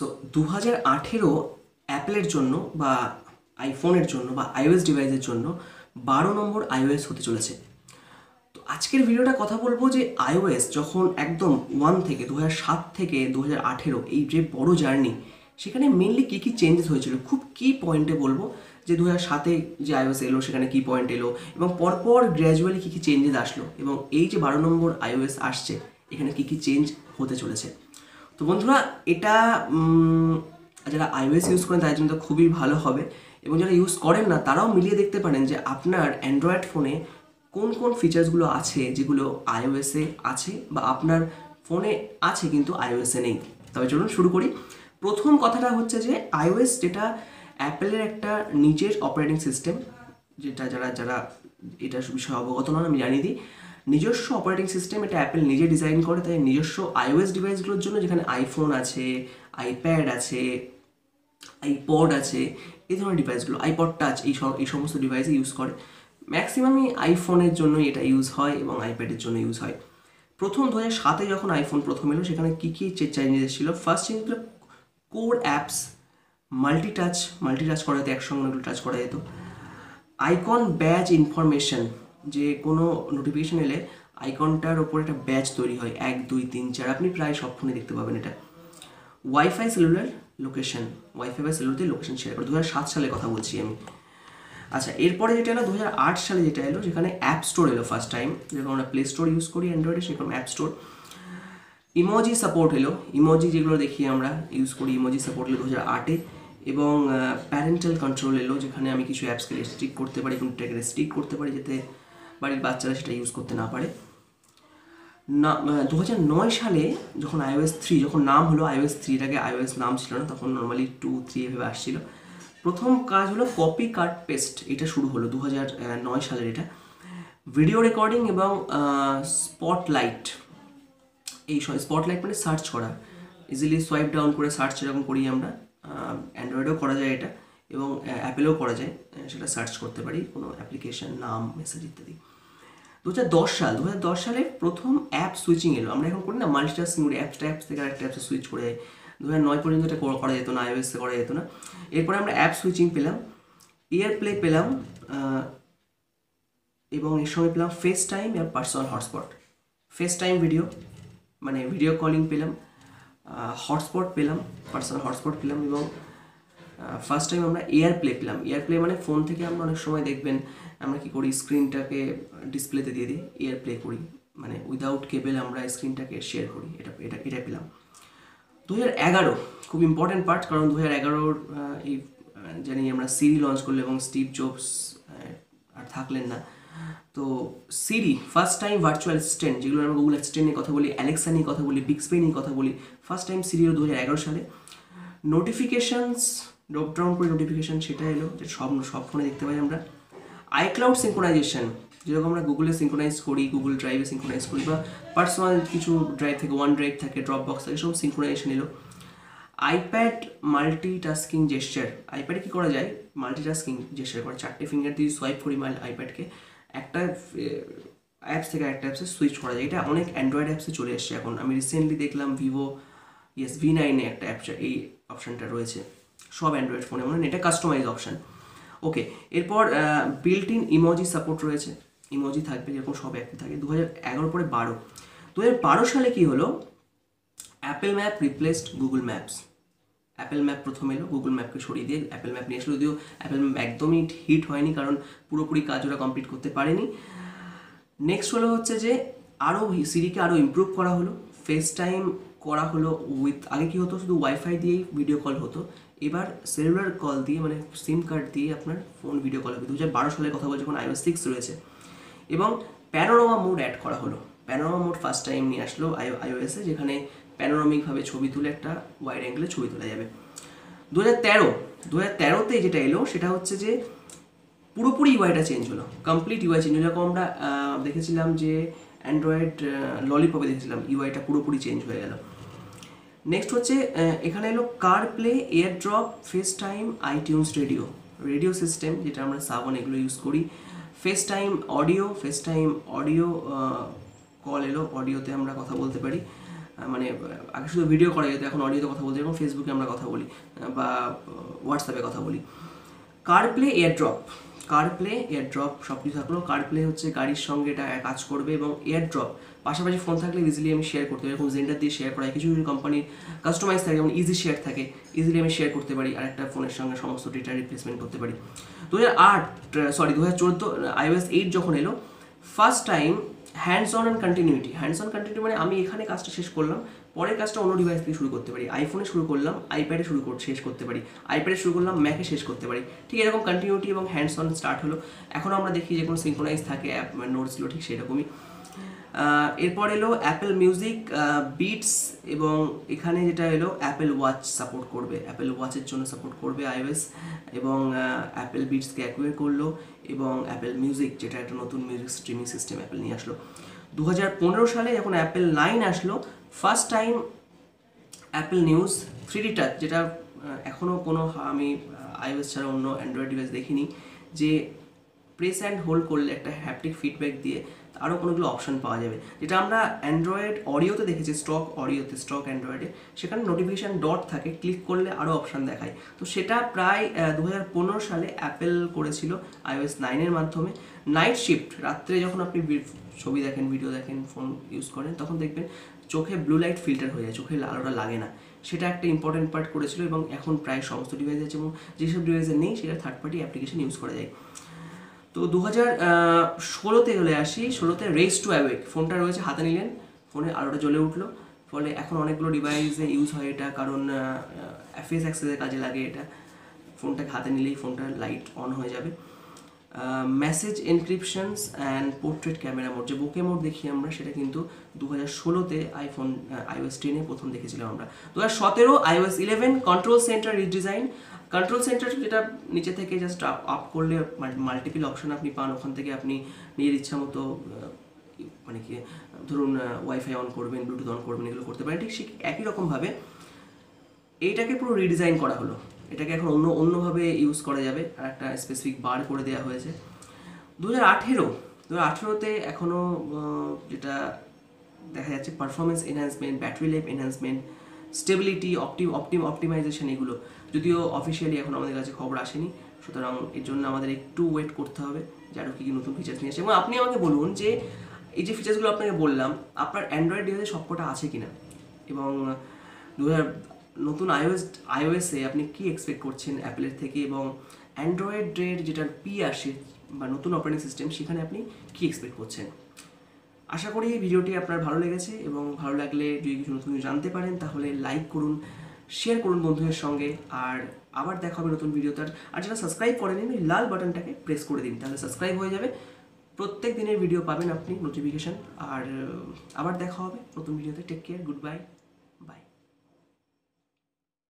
So দু হাজার আঠেরো অ্যাপেলের জন্য বা আইফোনের জন্য বা আইওএস ডিভাইসের জন্য বারো নম্বর আইওএস হতে চলেছে। তো আজকের ভিডিওটা কথা বলব যে আইওএস যখন একদম ওয়ান থেকে দু সাত থেকে দু আঠেরো এই যে বড় জার্নি, সেখানে মেনলি কী কী চেঞ্জেস হয়েছিল? খুব কি পয়েন্টে বলব যে দু হাজার সাতে যে আইওএস এলো, সেখানে কী পয়েন্ট এলো এবং পরপর গ্র্যাজুয়ালি কী কী চেঞ্জেস আসলো এবং এই যে বারো নম্বর আইওএস আসছে, এখানে কী কী চেঞ্জ হতে চলেছে। তো বন্ধুরা, এটা যারা আইওএস ইউজ করেন তাদের জন্য তো খুবই ভালো হবে। এবং যারা ইউজ করেন না, তারাও মিলিয়ে দেখতে পারেন যে আপনার অ্যান্ড্রয়েড ফোনে কোন কোন ফিচার্সগুলো আছে, যেগুলো আইওএসে আছে বা আপনার ফোনে আছে কিন্তু আইওএসে নেই। তবে চলুন শুরু করি। প্রথম কথাটা হচ্ছে যে আইওএস যেটা অ্যাপেলের একটা নিজের অপারেটিং সিস্টেম যেটা যারা যারা এটা বিষয়ে অবগত নন, আমি জানিয়ে দিই। নিজস্ব অপারেটিং সিস্টেম এটা অ্যাপেল নিজে ডিজাইন করে, তাই নিজস্ব আইওএস ডিভাইসগুলোর জন্য যেখানে আইফোন আছে আইপ্যাড আছে আইপড আছে, এই ধরনের ডিভাইসগুলো আইপড টাচ এই এই সমস্ত ডিভাইসে ইউজ করে। ম্যাক্সিমামই আইফোনের জন্যই এটা ইউজ হয় এবং আইপ্যাডের জন্য ইউজ হয়। প্রথম দু হাজার সাতে যখন আইফোন প্রথম এলো, সেখানে কী কী চেঞ্জেস এসেছিল ফার্স্ট চেঞ্জ ছিল core apps multi touch multi touch করা যেত, একসঙ্গে টাচ করা যেত। আইকন ব্যাচ ইনফরমেশন যে কোনো নোটিফিকেশন এলে আইকনটার ওপর একটা ব্যাচ তৈরি হয়, এক, দুই, তিন, চার। আপনি প্রায় সব ফোনে দেখতে পাবেন এটা। ওয়াইফাই সেলুলার লোকেশন ওয়াইফাই বা সেলুলার লোকেশন শেয়ার করে। দু সাত সালে কথা বলছি আমি। আচ্ছা এরপরে যেটা এলো দু সালে যেটা এলো, যেখানে অ্যাপ স্টোর এলো ফার্স্ট টাইম যেরকম আমরা প্লে স্টোর ইউজ করি অ্যান্ড্রয়েডে সেরকম অ্যাপ স্টোর ইমোজি সাপোর্ট এলো। ইমোজি যেগুলো দেখি আমরা ইউজ করি ইমোজি সাপোর্ট এলো দু হাজার আটে এবং প্যারেন্টাল কন্ট্রোল এলো, যেখানে আমি কিছু অ্যাপসকে রেস্ট্রিক্ট করতে পারি কোনটাকে রেস্ট্রিক্ট করতে পারি, যাতে বাড়ির বাচ্চারা সেটা ইউজ করতে না পারে। না দু নয় সালে যখন আইওএস থ্রি যখন নাম হলো আইওএস থ্রি এটাকে আইওএস নাম ছিল না, তখন নর্মালি টু থ্রি এভাবে আসছিল। প্রথম কাজ হলো কপি কাট পেস্ট এটা শুরু হলো দু নয় সালের এটা। ভিডিও রেকর্ডিং এবং স্পটলাইট এই স্পটলাইট মানে সার্চ করা। ইজিলি সোয়াইপ ডাউন করে সার্চ যেরকম করি আমরা অ্যান্ড্রয়েডেও করা যায় এটা এবং অ্যাপেলেও করা যায় সেটা সার্চ করতে পারি, কোনো অ্যাপ্লিকেশান নাম মেসেজ ইত্যাদি। দু হাজার দশ সাল দু হাজার দশ সালে প্রথম অ্যাপ সুইচিং এলো। আমরা এখন করি না মাল্টিটাস্কিং করি অ্যাপস অ্যাপস থেকে আরেকটা অ্যাপসে সুইচ করে যাই দু হাজার নয় পর্যন্ত এটা করা যেত না আইওএসে করা যেত না। এরপরে আমরা অ্যাপ সুইচিং পেলাম ইয়ার প্লে পেলাম এবং এর সঙ্গে পেলাম ফেস টাইম এবং personal hotspot FaceTime video মানে ভিডিও কলিং পেলাম হটস্পট পেলাম পার্সোনাল হটস্পট পেলাম এবং ফার্স্ট টাইম আমরা এয়ার প্লে পেলাম। এয়ার প্লে মানে ফোন থেকে আমরা অনেক সময় দেখবেন আমরা কি করি স্ক্রিনটাকে ডিসপ্লেতে দিয়ে দিই এয়ার প্লে করি। মানে উইদাউট কেবল আমরা স্ক্রিনটাকে শেয়ার করি। এটা এটা এটা পেলাম। দু হাজার এগারো, খুব ইম্পর্ট্যান্ট পার্ট কারণ দু হাজার এগারোর এই জানি আমরা সিরি লঞ্চ করল এবং স্টিভ জবস আর থাকলেন না। তো Siri first time virtual assistant যেগুলো আমরা গুগল অ্যাসিস্ট্যান্ট নিয়ে কথা বলি অ্যালেক্সা নিয়ে কথা বলি বিক্সপে নিয়ে কথা বলি ফার্স্ট টাইম সিরি দু হাজার এগারো সালে। নোটিফিকেশানস ড্রপ ডাউন করে নোটিফিকেশান সেটা এলো, যে সব সব ফোনে দেখতে পাই আমরা। আইক্লাউড সিঙ্ক্রোনাইজেশন যেরকম আমরা গুগলে সিঙ্ক্রোনাইজ করি গুগল ড্রাইভে সিঙ্ক্রোনাইজ করি, বা পার্সোনাল কিছু ড্রাইভ থেকে ওয়ান ড্রাইভ থাকে ড্রপ বক্স থাকে, সব সিঙ্ক্রোনাইজেশন এলো। আইপ্যাড মাল্টি টাস্কিং জেস্টার আইপ্যাডে কী করা যায়? মাল্টি টাস্কিং জেস্টার করে চারটে ফিঙ্গার দিয়ে সোয়াইপ করি মাল আইপ্যাডকে একটা অ্যাপস থেকে একটা অ্যাপসে সুইচ করা যায়। এটা অনেক অ্যান্ড্রয়েড অ্যাপসে চলে এসছে এখন। আমি রিসেন্টলি দেখলাম ভিভো ইয়েস ভি নাইনে একটা অ্যাপ এই অপশানটা রয়েছে। সব অ্যান্ড্রয়েড ফোনে মানে এটা কাস্টমাইজ অপশান ওকে এরপর বিল্ট ইন ইমোজি সাপোর্ট রয়েছে। ইমোজি থাকবে, যেরকম সব অ্যাপে থাকে। দু হাজার এগারো পরে বারো। দু হাজার বারো সালে কী হলো? Apple map replaced Google maps Apple map প্রথম এলো গুগল ম্যাপকে সরিয়ে দিয়ে অ্যাপেল ম্যাপ নিয়ে এসলো। যদিও অ্যাপেল ম্যাপ একদমই হিট হয়নি, কারণ পুরোপুরি কাজ ওরা কমপ্লিট করতে পারেনি। নেক্সট হলো হচ্ছে যে আরও সিরিকে আরও ইমপ্রুভ করা হলো। ফেস টাইম করা হলো উইথ আগে কি হতো? শুধু ওয়াইফাই দিয়েই ভিডিও কল হতো। এবার সেলুলার কল দিয়ে মানে সিম কার্ড দিয়ে আপনার ফোন ভিডিও কল হবে। দু হাজার বারো সালের কথা বলছে যখন আইও সিক্স রয়েছে। এবং প্যানোরামা মোড অ্যাড করা হলো। প্যানোরামা মোড ফার্স্ট টাইম নিয়ে আসলো আইও আইওএসে যেখানে প্যানোরামিকভাবে ছবি তুলে একটা ওয়াইড অ্যাঙ্গেলে ছবি তোলা যাবে। দু হাজার তেরো দু হাজার তেরোতে যেটা এলো, সেটা হচ্ছে যে পুরোপুরি ইউআইটা চেঞ্জ হলো। কমপ্লিট ইউআই চেঞ্জ হলো। যেরকম আমরা দেখেছিলাম যে অ্যান্ড্রয়েড ললিপপে দেখেছিলাম ইউআইটা পুরোপুরি চেঞ্জ হয়ে গেল। নেক্সট হচ্ছে এখানে এলো CarPlay AirDrop FaceTime iTunes radio radio system যেটা আমরা সাবন এগুলো ইউজ করি। FaceTime audio FaceTime audio call এলো অডিওতে আমরা কথা বলতে পারি। মানে আগে শুধু ভিডিও করা যেত, এখন অডিওতে কথা বলতে এবং ফেসবুকে আমরা কথা বলি বা হোয়াটসঅ্যাপে কথা বলি। CarPlay AirDrop CarPlay AirDrop সব কিছু থাকল। কার প্লে হচ্ছে গাড়ির সঙ্গে এটা কাজ করবে এবং এয়ার ড্রপ পাশাপাশি ফোন থাকলে ইজিলি আমি শেয়ার করতে পারি। এরকম জেন্ডার দিয়ে শেয়ার করা কিছু কিছু কোম্পানির কাস্টমাইজ থাকে, যেমন ইজি শেয়ার থাকে। ইজিলি আমি শেয়ার করতে পারি। আর একটা ফোনের সঙ্গে সমস্ত ডেটা রিপ্লেসমেন্ট করতে পারি। দু হাজার আট সরি দু হাজার চোদ্দ আইওএস এইট যখন এলো first time hands on and continuity hands on continuity মানে আমি এখানে কাজটা শেষ করলাম, পরের কাজটা অন্য ডিভাইস থেকে শুরু করতে পারি। আইফোনে শুরু করলাম আইপ্যাডে শুরু কর, শেষ করতে পারি। আইপ্যাডে শুরু করলাম ম্যাকে শেষ করতে পারি। ঠিক এরকম কন্টিনিউটি এবং হ্যান্ডস অন স্টার্ট হলো। এখন আমরা দেখি যে কোনো সিঙ্ক্রোনাইজ থাকে অ্যাপ নোটসগুলো ঠিক সেরকমই। এরপর এলো অ্যাপেল মিউজিক বিটস এবং এখানে যেটা এলো অ্যাপেল ওয়াচ সাপোর্ট করবে। অ্যাপেল ওয়াচের জন্য সাপোর্ট করবে আইওএস এবং অ্যাপেল বিটসকে অ্যাকুয়ার করল। এবং অ্যাপেল মিউজিক যেটা একটা নতুন মিউজিক স্ট্রিমিং সিস্টেম অ্যাপেল নিয়ে আসলো। দু হাজার পনেরো সালে যখন অ্যাপেল নাইন আসলো। First time Apple news three touch যেটা এখনও কোনো, আমি আইওএস ছাড়া অন্য অ্যান্ড্রয়েড ডিভাইস দেখিনি, যে প্রেস অ্যান্ড হোল্ড করলে একটা হ্যাপটিক ফিডব্যাক দিয়ে আরও কোনোগুলো অপশন পাওয়া যাবে। যেটা আমরা অ্যান্ড্রয়েড অডিওতে দেখেছি স্টক অডিওতে স্টক অ্যান্ড্রয়েডে সেখানে নোটিফিকেশান ডট থাকে ক্লিক করলে আরও অপশান দেখায়। তো সেটা প্রায় দু হাজার পনেরো সালে অ্যাপেল করেছিল আইওএস নাইনের মাধ্যমে। নাইট শিফট রাত্রে যখন আপনি ছবি দেখেন ভিডিও দেখেন ফোন ইউজ করেন, তখন দেখবেন চোখে ব্লু লাইট ফিল্টার হয়ে যায়, চোখে আলোটা লাগে না। সেটা একটা ইম্পর্টেন্ট পার্ট করেছিল এবং এখন প্রায় সমস্ত ডিভাইস আছে এবং যেসব ডিভাইসে নেই, সেটা থার্ড পার্টি অ্যাপ্লিকেশন ইউজ করা যায়। তো দু হাজার ষোলোতে চলে আসি, ষোলোতে রেস টু অ্যাওয়েক ফোনটা রয়েছে, হাতে নিলেন। ফোনে আলোটা জ্বলে উঠল। ফলে এখন অনেকগুলো ডিভাইসে ইউজ হয় এটা, কারণ ফেস অ্যাক্সেসের কাজে লাগে এটা। ফোনটাকে হাতে নিলেই ফোনটা লাইট অন হয়ে যাবে। Message encryptions and portrait camera mode যে বোকে মোড দেখি আমরা, সেটা কিন্তু দু হাজার ষোলোতে আইফোন আইওএস টেনে প্রথম দেখেছিলাম আমরা। দু হাজার সতেরো iOS eleven control centre redesign control centre যেটা নিচে থেকে জাস্ট আপ করলে মাল্টিপল অপশন আপনি পান, ওখান থেকে আপনি নিজের ইচ্ছা মতো মানে কি, ধরুন ওয়াইফাই অন করবেন ব্লুটুথ অন করবেন, এগুলো করতে পারেন। ঠিক সে- একই রকমভাবে এইটাকে পুরো রিডিজাইন করা হলো। এটাকে এখন অন্য অন্যভাবে ইউজ করা যাবে। আর একটা স্পেসিফিক বার করে দেওয়া হয়েছে। দু হাজার আঠেরো দু হাজার আঠেরোতে এখনও যেটা দেখা যাচ্ছে performance enhancement battery life enhancement stability অপটি অপটিম অপটিমাইজেশন এগুলো। যদিও অফিসিয়ালি এখন আমাদের কাছে খবর আসেনি। সুতরাং এর জন্য আমাদের একটু ওয়েট করতে হবে যে আরও কী কী নতুন ফিচার্স নিয়ে আসে। এবং আপনি আমাকে বলুন যে, এই যে ফিচার্সগুলো আপনাকে বললাম, আপনার অ্যান্ড্রয়েড ডিভাইসে সবকটা আছে কিনা? এবং দু হাজার নতুন আইওএস আইওএসে আপনি কি এক্সপেক্ট করছেন? অ্যাপেলের থেকে এবং অ্যান্ড্রয়েডের যেটা পি আসে বা নতুন অপারেটিং সিস্টেম সেখানে আপনি কি এক্সপেক্ট করছেন? আশা করি ভিডিওটি আপনার ভালো লেগেছে এবং ভালো লাগলে যদি কিছু নতুন জানতে পারেন, তাহলে লাইক করুন শেয়ার করুন বন্ধুদের সঙ্গে আর আবার দেখা হবে নতুন ভিডিওতে। আর- আর যারা সাবস্ক্রাইব করেনি ওই লাল বাটনটাকে প্রেস করে দিন, তাহলে সাবস্ক্রাইব হয়ে যাবে। প্রত্যেক দিনের ভিডিও পাবেন আপনি নোটিফিকেশন আর, আবার দেখা হবে নতুন ভিডিওতে। Take care good bye